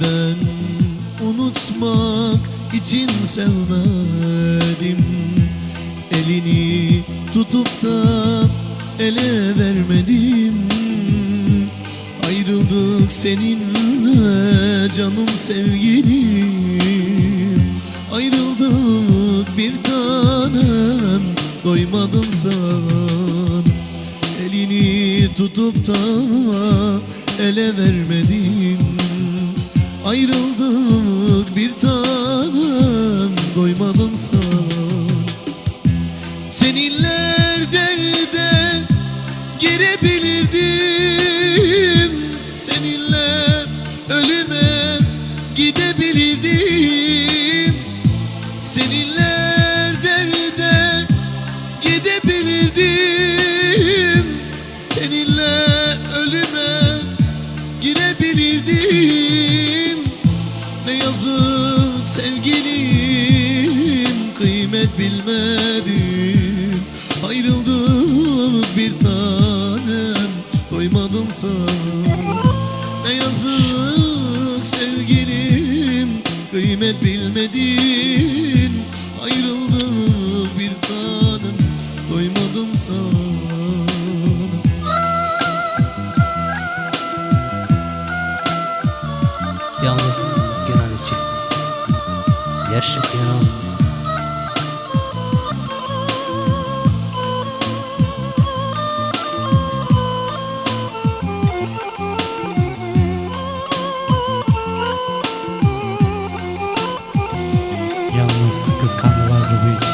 Ben unutmak için sevmedim. Elini tutup da ele vermedim. Ayrıldık seninle canım sevgilim. Ayrıldık bir tanem doymadım sana. Elini tutup da ele vermedim Ayrıldık bir tanem doymadım sana Seninle derde girebilirdim. Seninle ölüme gidebilirdim bilmedim. Ayrıldık bir tanem doymadım sana. Ne yazık sevgilim kıymet bilmedin. Ayrıldık bir tanem doymadım sana. Yalnız genel için Gerçekten Kıskanmalar ruhu için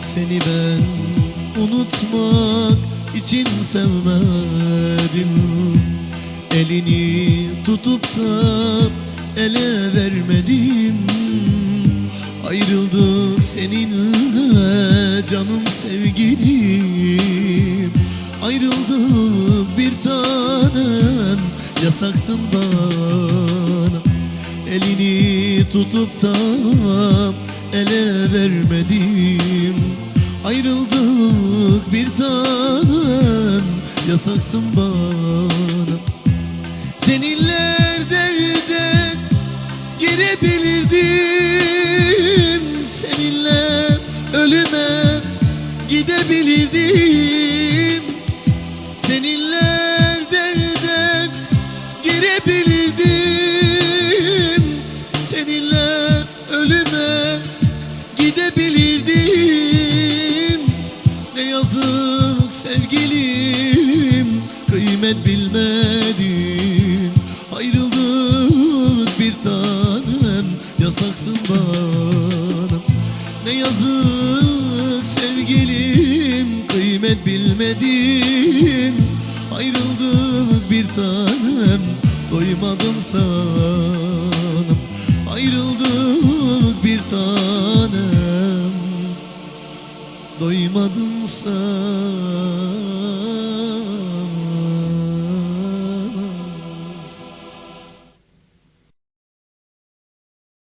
Seni ben unutmak için sevmedim. Elini tutup da ele vermedim. Ayrıldık seninle canım sevgilim. Ayrıldık bir tanem yasaksın bana. Elini tutup da ele vermedim Ayrıldık bir tanem yasaksın bana. Seninle derde girebilirdim Seninle ölüme gidebilirdim. Seninle derde girebilirdim Seninle ölüme gidebilirdim kıymet bilmedin. Ayrıldık bir tanem yasaksın bana. Ne yazık sevgilim kıymet bilmedin. Ayrıldık bir tanem doymadım sana. Ayrıldık bir tanem doymadım sana